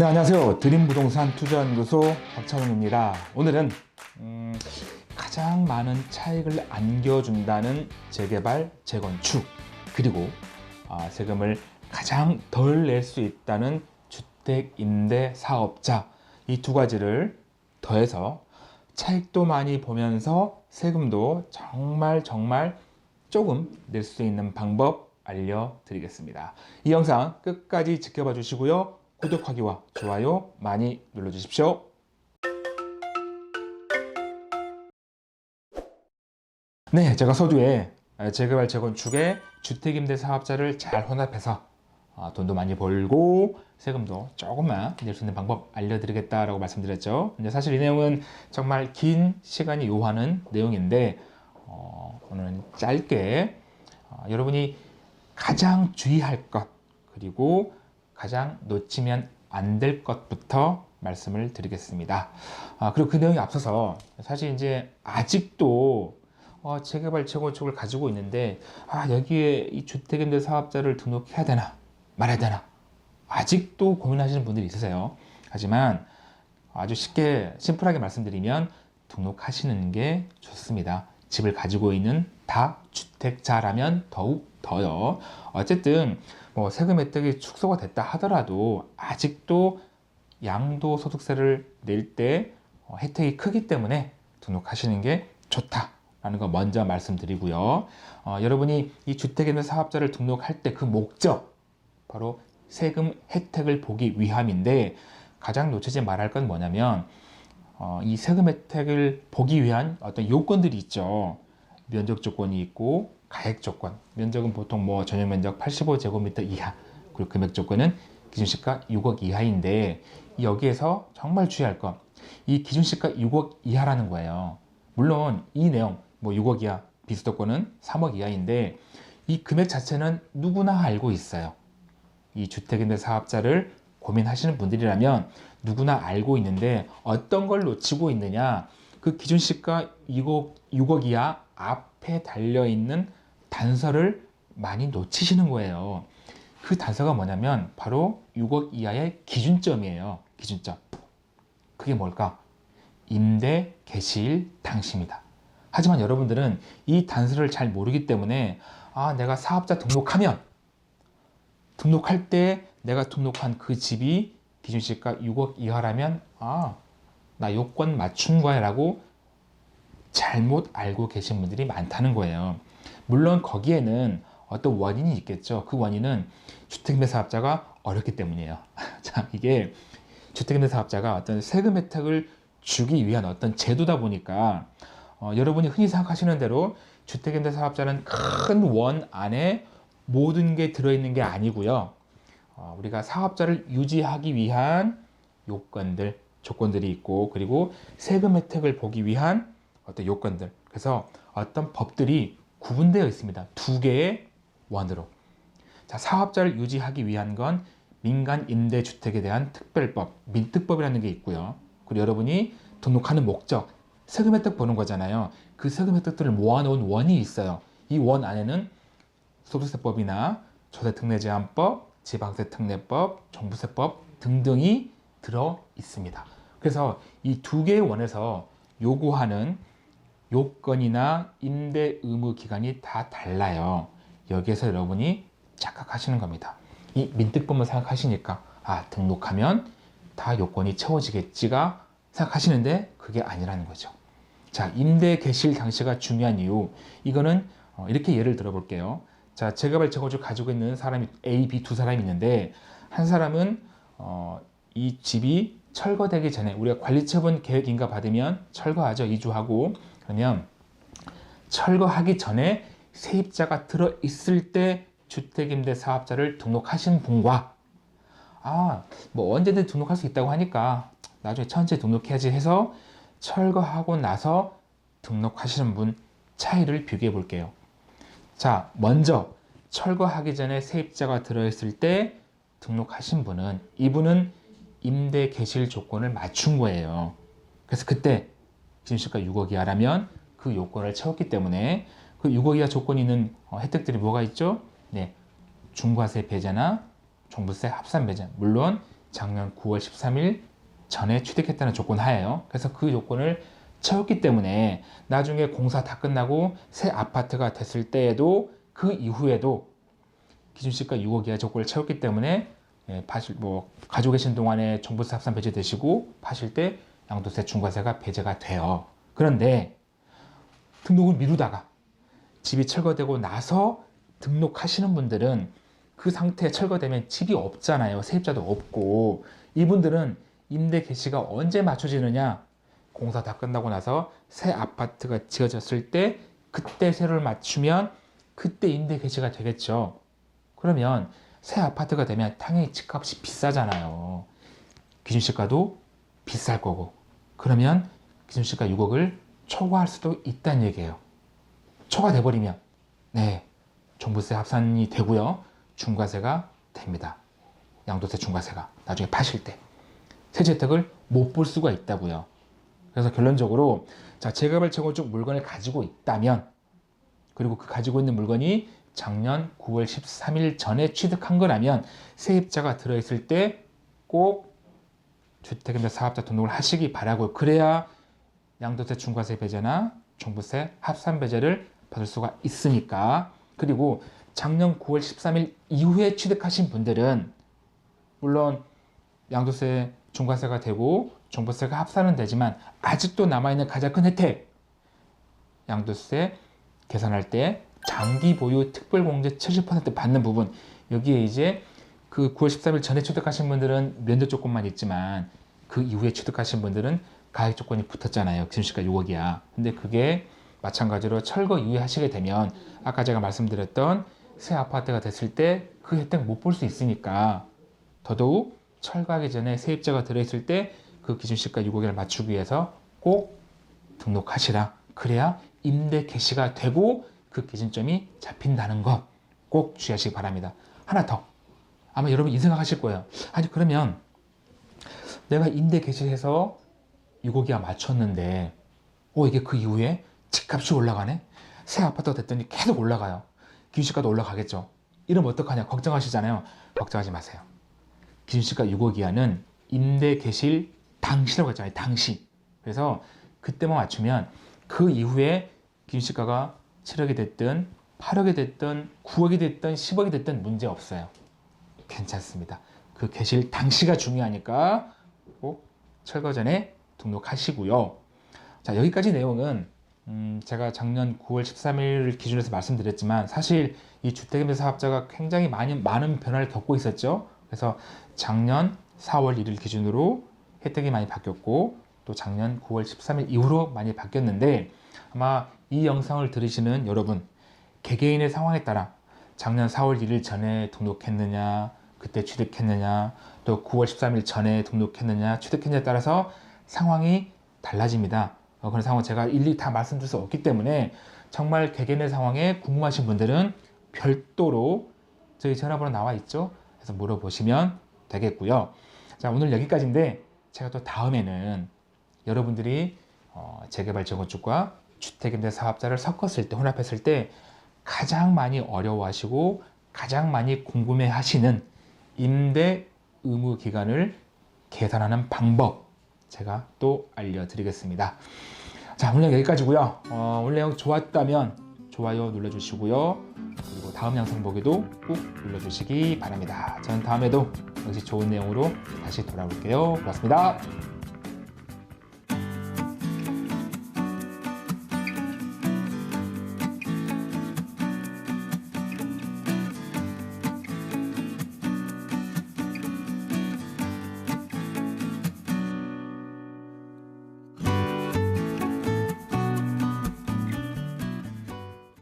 네, 안녕하세요. 드림부동산 투자연구소 박찬웅입니다. 오늘은 음, 가장 많은 차익을 안겨준다는 재개발, 재건축 그리고 아, 세금을 가장 덜 낼 수 있다는 주택 임대 사업자 이 두 가지를 더해서 차익도 많이 보면서 세금도 정말 정말 조금 낼 수 있는 방법 알려드리겠습니다. 이 영상 끝까지 지켜봐 주시고요. 구독하기와 좋아요 많이 눌러주십시오. 네, 제가 서두에 재개발 재건축에 주택임대 사업자를 잘 혼합해서 아, 돈도 많이 벌고 세금도 조금만 낼 수 있는 방법 알려드리겠다라고 말씀드렸죠. 근데 사실 이 내용은 정말 긴 시간이 요하는 내용인데 어, 오늘은 짧게 어, 여러분이 가장 주의할 것 그리고 가장 놓치면 안 될 것부터 말씀을 드리겠습니다. 아, 그리고 그 내용이 앞서서 사실 이제 아직도 어, 재개발 재건축을 가지고 있는데 아 여기에 이 주택임대 사업자를 등록해야 되나 말아야 되나 아직도 고민하시는 분들이 있으세요. 하지만 아주 쉽게 심플하게 말씀드리면 등록하시는 게 좋습니다. 집을 가지고 있는 다 주택자라면 더욱 더요. 어쨌든 뭐 세금 혜택이 축소가 됐다 하더라도 아직도 양도소득세를 낼때 어, 혜택이 크기 때문에 등록하시는 게 좋다 라는 거 먼저 말씀드리고요. 어, 여러분이 이 주택임대 사업자를 등록할 때 그 목적 바로 세금 혜택을 보기 위함인데 가장 놓치지 말할 건 뭐냐면 어, 이 세금 혜택을 보기 위한 어떤 요건들이 있죠. 면적 조건이 있고 가액 조건. 면적은 보통 뭐 전용 면적 85제곱미터 이하. 그리고 금액 조건은 기준시가 6억 이하인데 여기에서 정말 주의할 건 이 기준시가 6억 이하라는 거예요. 물론 이 내용 뭐 6억 이하 비수도권은 3억 이하인데 이 금액 자체는 누구나 알고 있어요. 이 주택임대 사업자를 고민하시는 분들이라면 누구나 알고 있는데 어떤 걸 놓치고 있느냐 그 기준 시가 6억, 6억 이하 앞에 달려있는 단서를 많이 놓치시는 거예요. 그 단서가 뭐냐면 바로 6억 이하의 기준점이에요. 기준점. 그게 뭘까? 임대 개시일 당시입니다. 하지만 여러분들은 이 단서를 잘 모르기 때문에 아, 내가 사업자 등록하면 등록할 때 내가 등록한 그 집이 기준시가 6억 이하라면 아, 나 요건 맞춘 거야 라고 잘못 알고 계신 분들이 많다는 거예요. 물론 거기에는 어떤 원인이 있겠죠. 그 원인은 주택임대 사업자가 어렵기 때문이에요. 자, 이게 주택임대 사업자가 어떤 세금 혜택을 주기 위한 어떤 제도다 보니까 어, 여러분이 흔히 생각하시는 대로 주택임대 사업자는 큰 원 안에 모든 게 들어있는 게 아니고요. 어, 우리가 사업자를 유지하기 위한 요건들, 조건들이 있고 그리고 세금 혜택을 보기 위한 어떤 요건들. 그래서 어떤 법들이 구분되어 있습니다. 두 개의 원으로. 자, 사업자를 유지하기 위한 건 민간 임대주택에 대한 특별법, 민특법이라는 게 있고요. 그리고 여러분이 등록하는 목적, 세금 혜택 보는 거잖아요. 그 세금 혜택들을 모아놓은 원이 있어요. 이 원 안에는 소득세법이나 조세특례제한법, 지방세특례법, 종부세법 등등이 들어 있습니다. 그래서 이 두 개의 원에서 요구하는 요건이나 임대 의무 기간이 다 달라요. 여기에서 여러분이 착각하시는 겁니다. 이 민특법만 생각하시니까 아 등록하면 다 요건이 채워지겠지가 생각하시는데 그게 아니라는 거죠. 자 임대 개실 당시가 중요한 이유 이거는 어, 이렇게 예를 들어볼게요. 자 재개발 재건축 가지고 있는 사람이 A, B 두 사람이 있는데 한 사람은 어, 이 집이 철거되기 전에 우리가 관리처분 계획인가 받으면 철거하죠 이주하고 그러면 철거하기 전에 세입자가 들어 있을 때 주택임대 사업자를 등록하신 분과 아, 뭐 언제든 등록할 수 있다고 하니까 나중에 천천히 등록해야지 해서 철거하고 나서 등록하시는 분 차이를 비교해 볼게요. 자, 먼저 철거하기 전에 세입자가 들어있을 때 등록하신 분은 이분은 임대 개실 조건을 맞춘 거예요. 그래서 그때 기준시가 6억 이하라면 그 요건을 채웠기 때문에 그 6억 이하 조건이 있는 어, 혜택들이 뭐가 있죠? 네, 중과세 배제나 종부세 합산 배제. 물론 작년 9월 13일 전에 취득했다는 조건 하에요. 그래서 그 조건을 채웠기 때문에 나중에 공사 다 끝나고 새 아파트가 됐을 때에도 그 이후에도 기준시가 6억 이하 조건을 채웠기 때문에 예, 파실 뭐 가지고 계신 동안에 종부세 합산 배제되시고 파실 때 양도세 중과세가 배제가 돼요. 그런데 등록을 미루다가 집이 철거되고 나서 등록하시는 분들은 그 상태에 철거되면 집이 없잖아요. 세입자도 없고 이분들은 임대 개시가 언제 맞춰지느냐? 공사 다 끝나고 나서 새 아파트가 지어졌을 때 그때 세를 맞추면 그때 임대 개시가 되겠죠. 그러면 새 아파트가 되면 당연히 집값이 비싸잖아요. 기준시가도 비쌀 거고 그러면 기준시가 6억을 초과할 수도 있다는 얘기예요. 초과돼 버리면 네 종부세 합산이 되고요 중과세가 됩니다. 양도세 중과세가 나중에 파실 때 세제 혜택을 못 볼 수가 있다고요. 그래서 결론적으로 자 제값을 채워줄 물건을 가지고 있다면 그리고 그 가지고 있는 물건이 작년 9월 13일 전에 취득한 거라면 세입자가 들어있을 때 꼭 주택임대 사업자 등록을 하시기 바라고 그래야 양도세 중과세 배제나 종부세 합산 배제를 받을 수가 있으니까. 그리고 작년 9월 13일 이후에 취득하신 분들은 물론 양도세 중과세가 되고 종부세가 합산은 되지만 아직도 남아있는 가장 큰 혜택 양도세 계산할 때 장기 보유 특별공제 70% 받는 부분 여기에 이제 그 9월 13일 전에 취득하신 분들은 면적 조건만 있지만 그 이후에 취득하신 분들은 가액 조건이 붙었잖아요. 기준시가 6억이야. 근데 그게 마찬가지로 철거 이후에 하시게 되면 아까 제가 말씀드렸던 새 아파트가 됐을 때 그 혜택 못 볼 수 있으니까 더더욱 철거하기 전에 세입자가 들어있을 때 그 기준시가 6억을 맞추기 위해서 꼭 등록하시라. 그래야 임대 개시가 되고 그 기준점이 잡힌다는 것 꼭 주의하시기 바랍니다. 하나 더. 아마 여러분 이 생각하실 거예요. 아니 그러면 내가 임대 개시해서 6억이야 맞췄는데 어 이게 그 이후에 집값이 올라가네? 새 아파트가 됐더니 계속 올라가요. 기준시가도 올라가겠죠. 이러면 어떡하냐 걱정하시잖아요. 걱정하지 마세요. 기준시가 6억 이하는 임대 개실 당시라고 했잖아요. 당시. 그래서 그때만 맞추면 그 이후에 기준시가가 7억이 됐든 8억이 됐든 9억이 됐든 10억이 됐든 문제 없어요. 괜찮습니다. 그 개실 당시가 중요하니까 꼭 철거 전에 등록하시고요. 자 여기까지 내용은 음, 제가 작년 9월 13일 기준에서 말씀드렸지만 사실 이 주택임대 사업자가 굉장히 많이 많은 변화를 겪고 있었죠. 그래서 작년 4월 1일 기준으로 혜택이 많이 바뀌었고 또 작년 9월 13일 이후로 많이 바뀌었는데 아마 이 영상을 들으시는 여러분 개개인의 상황에 따라 작년 4월 1일 전에 등록했느냐 그때 취득했느냐 또 9월 13일 전에 등록했느냐 취득했느냐에 따라서 상황이 달라집니다. 어, 그런 상황 제가 일일이 다 말씀드릴 수 없기 때문에 정말 개개인의 상황에 궁금하신 분들은 별도로 저희 전화번호 나와 있죠. 그래서 물어보시면 되겠고요. 자 오늘 여기까지인데 제가 또 다음에는 여러분들이 어, 재개발 재건축과 주택임대 사업자를 섞었을 때 혼합했을 때 가장 많이 어려워하시고 가장 많이 궁금해하시는 임대 의무 기간을 계산하는 방법 제가 또 알려드리겠습니다. 자 오늘 여기까지고요. 어, 오늘 내용 좋았다면 좋아요 눌러주시고요. 그리고 다음 영상 보기도 꾹 눌러주시기 바랍니다. 저는 다음에도 역시 좋은 내용으로 다시 돌아올게요. 고맙습니다.